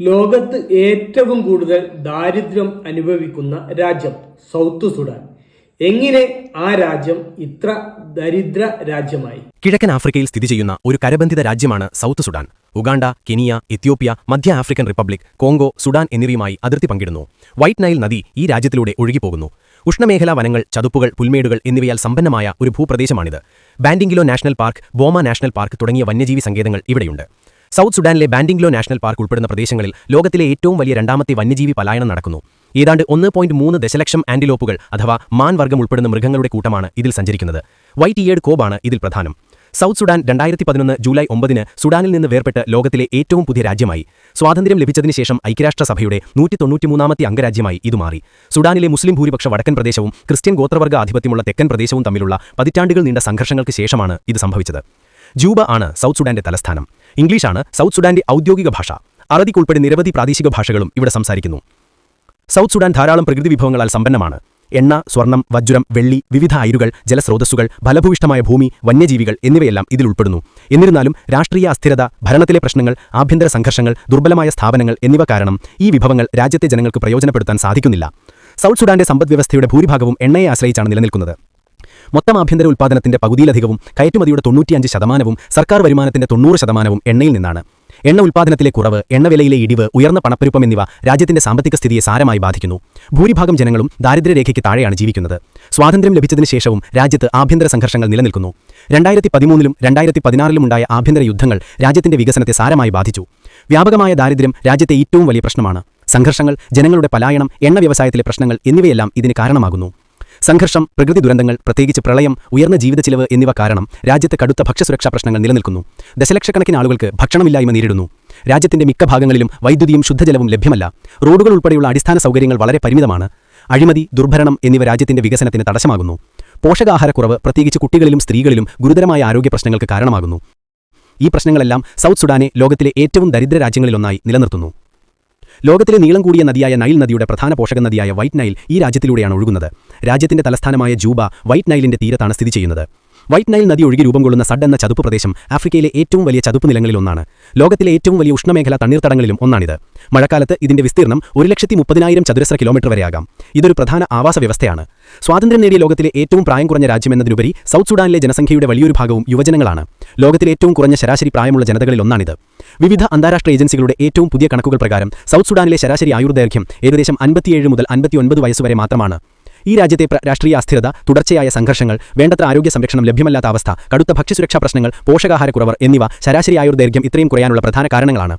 ലോകത്ത് ഏറ്റവും കൂടുതൽ ദാരിദ്ര്യം അനുഭവിക്കുന്ന രാജ്യം സൗത്ത് സുഡാൻ. എങ്ങനെ ആ രാജ്യം ഇത്ര ദരിദ്ര രാജ്യമായി? കിഴക്കൻ ആഫ്രിക്കയിൽ സ്ഥിതി ചെയ്യുന്ന ഒരു കരബന്ധിത രാജ്യമാണ് South Sudan. Uganda Kenya Ethiopia മധ്യ ആഫ്രിക്കൻ റിപ്പബ്ലിക് കോങ്കോ സുഡാൻ എന്നിവയുമായി അതിർത്തി പങ്കിടുന്നു. വൈറ്റ് നൈൽ നദി ഈ രാജ്യത്തിലൂടെ ഒഴുകിപ്പോകുന്നു. ഉഷ്ണമേഖലാ വനങ്ങൾ ചതുപ്പുകൾ പുൽമേടുകൾ എന്നിവയാൽ സമ്പന്നമായ ഒരു ഭൂപ്രദേശമാണിത്. ബാൻഡിംഗിലോ national park Boma national park തുടങ്ങിയ വന്യജീവി സങ്കേതങ്ങൾ ഇവിടെയുണ്ട്. സൗത്ത് സുഡാനിലെ ബാൻഡിംഗ്ലോ നാഷണൽ പാർക്ക് ഉൾപ്പെടുന്ന പ്രദേശങ്ങളിൽ ലോകത്തിലെ ഏറ്റവും വലിയ രണ്ടാമത്തെ വന്യജീവി പലായനം നടക്കുന്നു. ഏതാണ്ട് ഒന്ന് പോയിന്റ് മൂന്ന് ദശലക്ഷം ആന്റിലോപ്പുകൾ അഥവാ മാൻ വർഗം ഉൾപ്പെടുന്ന മൃഗങ്ങളുടെ കൂട്ടമാണ് ഇതിൽ സഞ്ചരിക്കുന്നത്. വൈറ്റ് ഇയേഡ് കോബാണ് ഇതിൽ പ്രധാനം. സൗത്ത് സുഡാൻ രണ്ടായിരത്തി പതിനൊന്ന് ജൂലൈ ഒമ്പതിന് സുഡാനിൽ നിന്ന് വേർപെട്ട് ലോകത്തിലെ ഏറ്റവും പുതിയ രാജ്യമായി. സ്വാതന്ത്ര്യം ലഭിച്ചതിന് ശേഷം ഐക്യരാഷ്ട്രസഭയുടെ നൂറ്റി തൊണ്ണൂറ്റിമൂന്നാമത്തെ അംഗരാജ്യമായി ഇത് മാറി. സുഡാനിലെ മുസ്ലിം ഭൂരിപക്ഷ വടക്കൻ പ്രദേശവും ക്രിസ്ത്യൻ ഗോത്രവർഗ ആധിപത്യമുള്ള തെക്കൻ പ്രദേശവും തമ്മിലുള്ള പതിറ്റാണ്ടുകൾ നീണ്ട സംഘർഷങ്ങൾക്ക് ശേഷമാണ് ഇത് സംഭവിച്ചത്. ജൂബ ആണ് സൗത്ത് സുഡാന്റെ തലസ്ഥാനം. ഇംഗ്ലീഷാണ് സൗത്ത് സുഡാന്റെ ഔദ്യോഗിക ഭാഷ. അറബിക് ഉൾപ്പെടെ നിരവധി പ്രാദേശിക ഭാഷകളും ഇവിടെ സംസാരിക്കുന്നു. സൗത്ത് സുഡാൻ ധാരാളം പ്രകൃതി വിഭവങ്ങളാൽ സമ്പന്നമാണ്. എണ്ണ സ്വർണം വജ്രം വെള്ളി വിവിധ അയിരുകൾ ജലസ്രോതസ്സുകൾ ഫലഭൂയിഷ്ടമായ ഭൂമി വന്യജീവികൾ എന്നിവയെല്ലാം ഇതിൽ ഉൾപ്പെടുന്നു. എന്നിരുന്നാലും രാഷ്ട്രീയ അസ്ഥിരത ഭരണത്തിലെ പ്രശ്നങ്ങൾ ആഭ്യന്തര സംഘർഷങ്ങൾ ദുർബലമായ സ്ഥാപനങ്ങൾ എന്നിവ കാരണം ഈ വിഭവങ്ങൾ രാജ്യത്തെ ജനങ്ങൾക്ക് പ്രയോജനപ്പെടുത്താൻ സാധിക്കുന്നില്ല. സൗത്ത് സുഡാന്റെ സമ്പദ്വ്യവസ്ഥയുടെ ഭൂരിഭാഗവും എണ്ണയെ ആശ്രയിച്ചാണ് നിലനിൽക്കുന്നത്. മൊത്തം ആഭ്യന്തര ഉൽപ്പാദനത്തിന്റെ പകുതിയിലധികവും കയറ്റുമതിയുടെ തൊണ്ണൂറ്റിയഞ്ച് ശതമാനവും സർക്കാർ വരുമാനത്തിന്റെ തൊണ്ണൂറ് ശതമാനവും എണ്ണയിൽ നിന്നാണ്. എണ്ണ ഉൽപ്പാദനത്തിലെ കുറവ് എണ്ണവിലയിലെ ഇടിവ് ഉയർന്ന പണപ്പെരുപ്പം എന്നിവ രാജ്യത്തിന്റെ സാമ്പത്തിക സ്ഥിതിയെ സാരമായി ബാധിക്കുന്നു. ഭൂരിഭാഗം ജനങ്ങളും ദാരിദ്ര്യരേഖയ്ക്ക് താഴെയാണ് ജീവിക്കുന്നത്. സ്വാതന്ത്ര്യം ലഭിച്ചതിന് ശേഷവും രാജ്യത്ത് ആഭ്യന്തര സംഘർഷങ്ങൾ നിലനിൽക്കുന്നു. രണ്ടായിരത്തി പതിമൂന്നിലും രണ്ടായിരത്തി പതിനാറിലും ഉണ്ടായ ആഭ്യന്തര യുദ്ധങ്ങൾ രാജ്യത്തിന്റെ വികസനത്തെ സാരമായി ബാധിച്ചു. വ്യാപകമായ ദാരിദ്ര്യം രാജ്യത്തെ ഏറ്റവും വലിയ പ്രശ്നമാണ്. സംഘർഷങ്ങൾ ജനങ്ങളുടെ പലായനം എണ്ണ വ്യവസായത്തിലെ പ്രശ്നങ്ങൾ എന്നിവയെല്ലാം ഇതിന് കാരണമാകുന്നു. സംഘർഷം പ്രകൃതി ദുരന്തങ്ങൾ പ്രത്യേകിച്ച് പ്രളയം ഉയർന്ന ജീവിത ചിലവ് എന്നിവ കാരണം രാജ്യത്ത് കടുത്ത ഭക്ഷ്യസുരക്ഷാ പ്രശ്നങ്ങൾ നിലനിൽക്കുന്നു. ദശലക്ഷക്കണക്കിന് ആളുകൾക്ക് ഭക്ഷണമില്ലായ്മ നേരിടുന്നു. രാജ്യത്തിന്റെ മിക്ക ഭാഗങ്ങളിലും വൈദ്യുതിയും ശുദ്ധജലവും ലഭ്യമല്ല. റോഡുകൾ ഉൾപ്പെടെയുള്ള അടിസ്ഥാന സൗകര്യങ്ങൾ വളരെ പരിമിതമാണ്. അഴിമതി ദുർഭരണം എന്നിവ രാജ്യത്തിന്റെ വികസനത്തിന് തടസ്സമാകുന്നു. പോഷകാഹാരക്കുറവ് പ്രത്യേകിച്ച് കുട്ടികളിലും സ്ത്രീകളിലും ഗുരുതരമായ ആരോഗ്യ പ്രശ്നങ്ങൾക്ക് കാരണമാകുന്നു. ഈ പ്രശ്നങ്ങളെല്ലാം സൗത്ത് സുഡാനെ ലോകത്തിലെ ഏറ്റവും ദരിദ്ര രാജ്യങ്ങളിലൊന്നായി നിലനിർത്തുന്നു. ലോകത്തിലെ നീളം കൂടിയ നദിയായ നൈൽ നദിയുടെ പ്രധാന പോഷക നദിയായ വൈറ്റ് നൈൽ ഈ രാജ്യത്തിലൂടെയാണ് ഒഴുകുന്നത്. രാജ്യത്തിന്റെ തലസ്ഥാനമായ ജൂബ വൈറ്റ് നൈലിന്റെ തീരത്താണ് സ്ഥിതി ചെയ്യുന്നത്. വൈറ്റ് നൈൽ നദി ഒഴുകി രൂപം കൊള്ളുന്ന സഡ് എന്ന ചതുപ്പ് പ്രദേശം ആഫ്രിക്കയിലെ ഏറ്റവും വലിയ ചതുപ്പ് നിലങ്ങളിലൊന്നാണ് ലോകത്തിലെ ഏറ്റവും വലിയ ഉഷ്ണമേഖല തണ്ണീർത്തടങ്ങളിലും ഒന്നാണിത്. മഴക്കാലത്ത് ഇതിന്റെ വിസ്തീർണം ഒരു ലക്ഷത്തി മുപ്പതിനായിരം ചതുരശ്ര കിലോമീറ്റർ വരെയാകാം. ഇതൊരു പ്രധാന ആവാസ വ്യവസ്ഥയാണ്. സ്വാതന്ത്ര്യം നേടിയ ലോകത്തിലെ ഏറ്റവും പ്രായം കുറഞ്ഞ രാജ്യമെന്നതിനുപരി സൗത്ത് സുഡാനിലെ ജനസംഖ്യയുടെ വലിയൊരു ഭാഗവും യുവജനങ്ങളാണ്. ലോകത്തിലെ ഏറ്റവും കുറഞ്ഞ ശരാശരി പ്രായമുള്ള ജനതകളിൽ ഒന്നാണിത്. വിവിധ അന്താരാഷ്ട്ര ഏജൻസികളുടെ ഏറ്റവും പുതിയ കണക്കുകൾ പ്രകാരം സൗത്ത് സുഡാനിലെ ശരാശരി ആയുർദൈർഘ്യം ഏകദേശം അൻപത്തിയേഴ് മുതൽ അൻപത്തിയൊൻപത് വയസ്സുവരെ മാത്രമാണ്. ഈ രാജ്യത്തെ രാഷ്ട്രീയ അസ്ഥിരത തുടർച്ചയായ സംഘർഷങ്ങൾ വേണ്ടത്ര ആരോഗ്യ സംരക്ഷണം ലഭ്യമല്ലാത്ത അവസ്ഥ കടുത്ത ഭക്ഷ്യസുരക്ഷാ പ്രശ്നങ്ങൾ പോഷകാഹാരക്കുറവർ എന്നിവ ശരാശരി ആയുർദൈർഘ്യം ഇത്രയും കുറയാനുള്ള പ്രധാന കാരണങ്ങളാണ്.